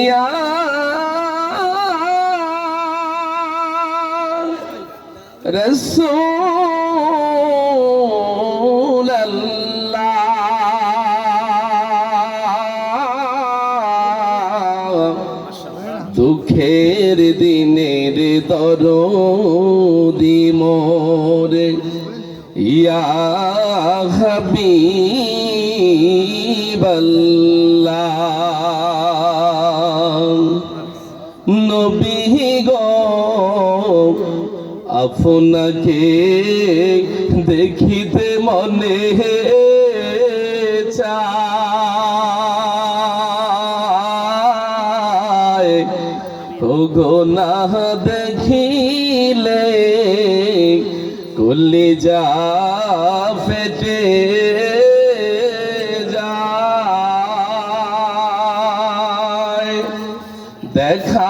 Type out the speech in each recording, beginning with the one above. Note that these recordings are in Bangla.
ইয়া। রসূল দুঃখের দিনের দরদি মোরে। ইয়া হাবিবাল্লাহ। আপনাকে দেখিতে মনে চায়? না দেখিলে কলি যা ফেটে যায়। দেখা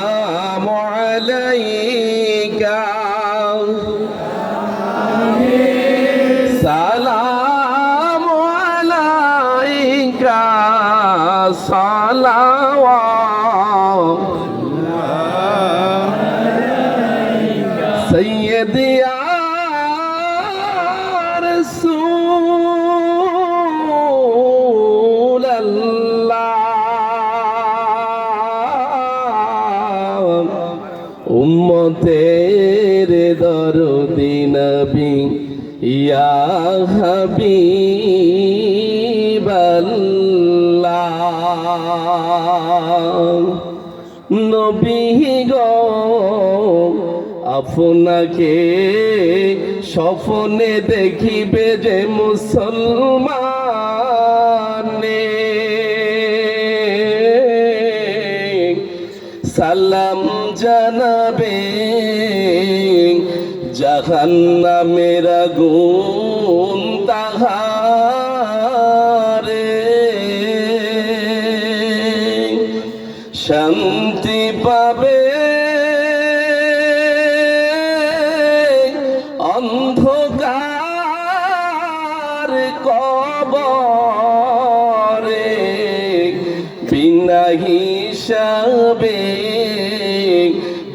صلوات سيد يا رسول الله امتير درد نبي يا حبيب নবী আপনাকে স্বপ্নে দেখিবে যে মুসলমানে। সালাম জানাবে জাহান্নামের আগুন শান্তি পাবে। অন্ধকার কবরে বিনা হিসাবে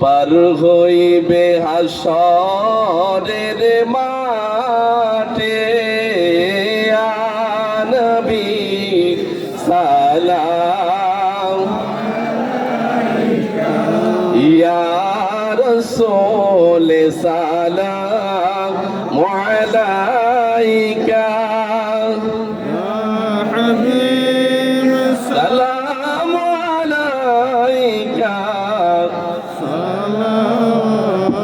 পার হইবে হাসরের মাঠে রসোল সালাম মালাইকা সালাম আলাইকা। সালাম